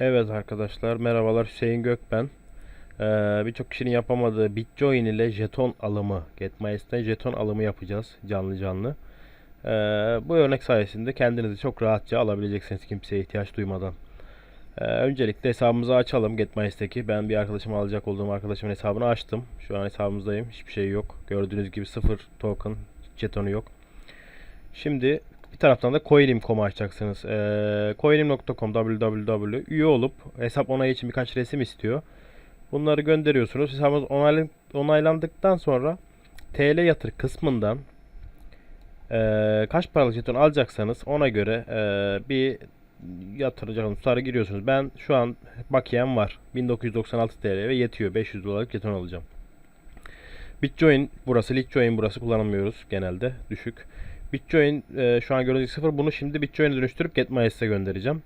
Evet arkadaşlar merhabalar Hüseyin Gök ben. Ee, Birçok kişinin yapamadığı Bitcoin ile jeton alımı, GetMyS'ten jeton alımı yapacağız canlı canlı. Ee, bu örnek sayesinde kendinizi çok rahatça alabileceksiniz kimseye ihtiyaç duymadan. Ee, öncelikle hesabımızı açalım GetMyS'teki. Ben bir arkadaşım alacak olduğum arkadaşımın hesabını açtım. Şu an hesabımızdayım. Hiçbir şey yok. Gördüğünüz gibi sıfır token, jetonu yok. Şimdi bir taraftan da coinim.com'u açacaksınız. Ee, coinim.com www üye olup hesap onayı için birkaç resim istiyor. Bunları gönderiyorsunuz. Hesabınız onaylan- onaylandıktan sonra TL yatır kısmından ee, kaç paralık jeton alacaksanız ona göre ee, bir yatıracağınız tutarı giriyorsunuz. Ben şu an bakiyem var. 1996 TL ve yetiyor. 500 dolarlık jeton alacağım. Bitcoin burası, Litecoin burası kullanamıyoruz genelde. Düşük. Bitcoin e, şu an gördüğünüz sıfır. Bunu şimdi Bitcoin'e dönüştürüp GetMyS'e göndereceğim.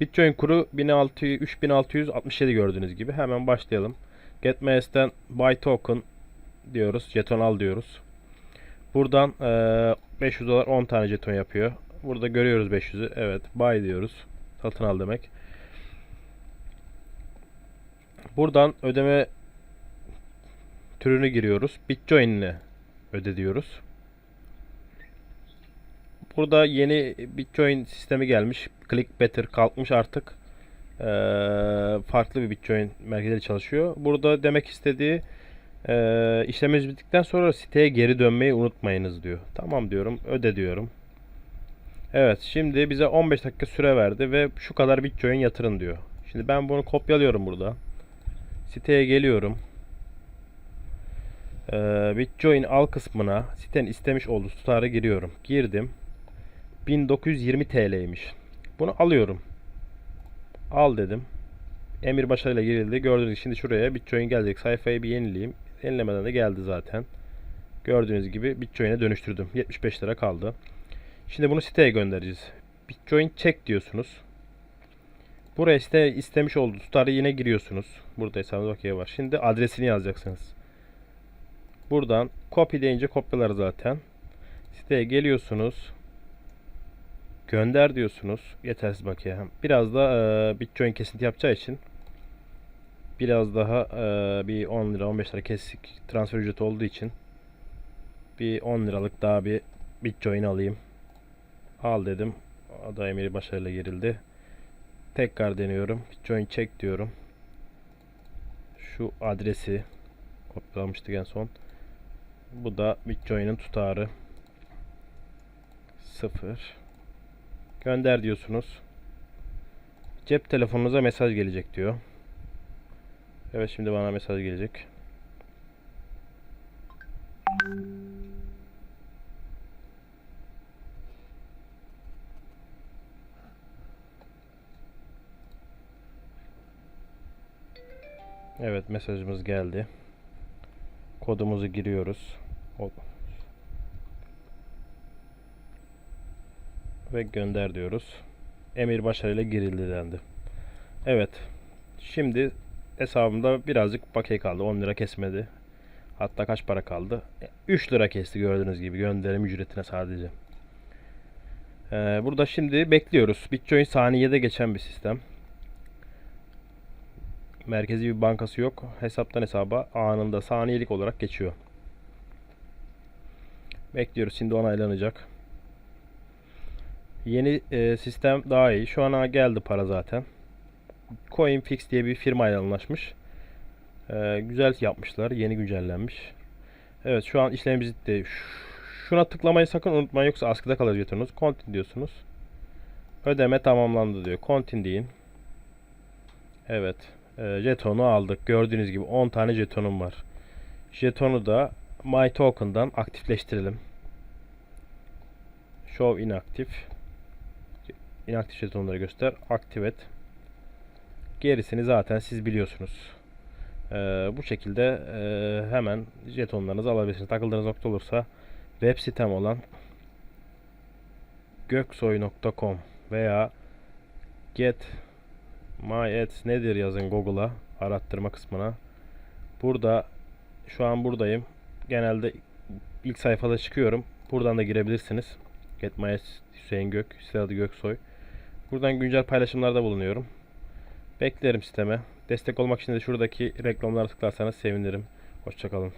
Bitcoin kuru 1600, 3667 gördüğünüz gibi. Hemen başlayalım. GetMyS'ten Buy Token diyoruz. Jeton al diyoruz. Buradan e, 500 dolar 10 tane jeton yapıyor. Burada görüyoruz 500'ü. Evet. Buy diyoruz. Satın al demek. Buradan ödeme türünü giriyoruz. Bitcoin ile öde diyoruz. Burada yeni Bitcoin sistemi gelmiş. Click Better kalkmış artık. Ee, farklı bir Bitcoin merkezleri çalışıyor. Burada demek istediği e, işlemimiz bittikten sonra siteye geri dönmeyi unutmayınız diyor. Tamam diyorum. Öde diyorum. Evet şimdi bize 15 dakika süre verdi ve şu kadar Bitcoin yatırın diyor. Şimdi ben bunu kopyalıyorum burada. Siteye geliyorum. Ee, Bitcoin al kısmına sitenin istemiş olduğu tutarı giriyorum. Girdim. 1920 TL'ymiş. Bunu alıyorum. Al dedim. Emir başarıyla girildi. Gördüğünüz gibi şimdi şuraya Bitcoin gelecek. Sayfayı bir yenileyim. Yenilemeden de geldi zaten. Gördüğünüz gibi Bitcoin'e dönüştürdüm. 75 lira kaldı. Şimdi bunu siteye göndereceğiz. Bitcoin check diyorsunuz. Buraya iste, istemiş olduğu tutarı yine giriyorsunuz. Burada hesabınız bakiye var. Şimdi adresini yazacaksınız. Buradan copy deyince kopyalar zaten. Siteye geliyorsunuz. Gönder diyorsunuz. Yetersiz bakiye. Biraz da e, Bitcoin kesinti yapacağı için biraz daha e, bir 10 lira 15 lira kesik transfer ücreti olduğu için bir 10 liralık daha bir Bitcoin alayım. Al dedim. O da emiri başarıyla girildi. Tekrar deniyorum. Bitcoin check diyorum. Şu adresi kopyalamıştık en son. Bu da Bitcoin'in tutarı. 0 Gönder diyorsunuz. Cep telefonunuza mesaj gelecek diyor. Evet şimdi bana mesaj gelecek. Evet mesajımız geldi. Kodumuzu giriyoruz. O- Ve gönder diyoruz. Emir başarıyla girildi dendi. Evet. Şimdi hesabımda birazcık bakiye kaldı. 10 lira kesmedi. Hatta kaç para kaldı? 3 lira kesti gördüğünüz gibi gönderim ücretine sadece. Ee, burada şimdi bekliyoruz. Bitcoin saniyede geçen bir sistem. Merkezi bir bankası yok. Hesaptan hesaba anında saniyelik olarak geçiyor. Bekliyoruz. Şimdi onaylanacak. Yeni e, sistem daha iyi. Şu ana geldi para zaten. CoinFix diye bir firmayla anlaşmış. E, güzel yapmışlar. Yeni güncellenmiş. Evet şu an işlemimiz bitti. Şuna tıklamayı sakın unutmayın yoksa askıda kalır jetonunuz. Continue diyorsunuz. Ödeme tamamlandı diyor. Continue deyin. Evet. E, jetonu aldık. Gördüğünüz gibi 10 tane jetonum var. Jetonu da My Token'dan aktifleştirelim. Show inaktif. İnaktif jetonları göster. Aktif et. Gerisini zaten siz biliyorsunuz. Ee, bu şekilde e, hemen jetonlarınızı alabilirsiniz. Takıldığınız nokta olursa web sitem olan göksoy.com veya get my ads nedir yazın Google'a arattırma kısmına. Burada şu an buradayım. Genelde ilk sayfada çıkıyorum. Buradan da girebilirsiniz. Get my ads Hüseyin Gök, Hüseyin Göksoy. Buradan güncel paylaşımlarda bulunuyorum. Beklerim siteme. Destek olmak için de şuradaki reklamlara tıklarsanız sevinirim. Hoşçakalın.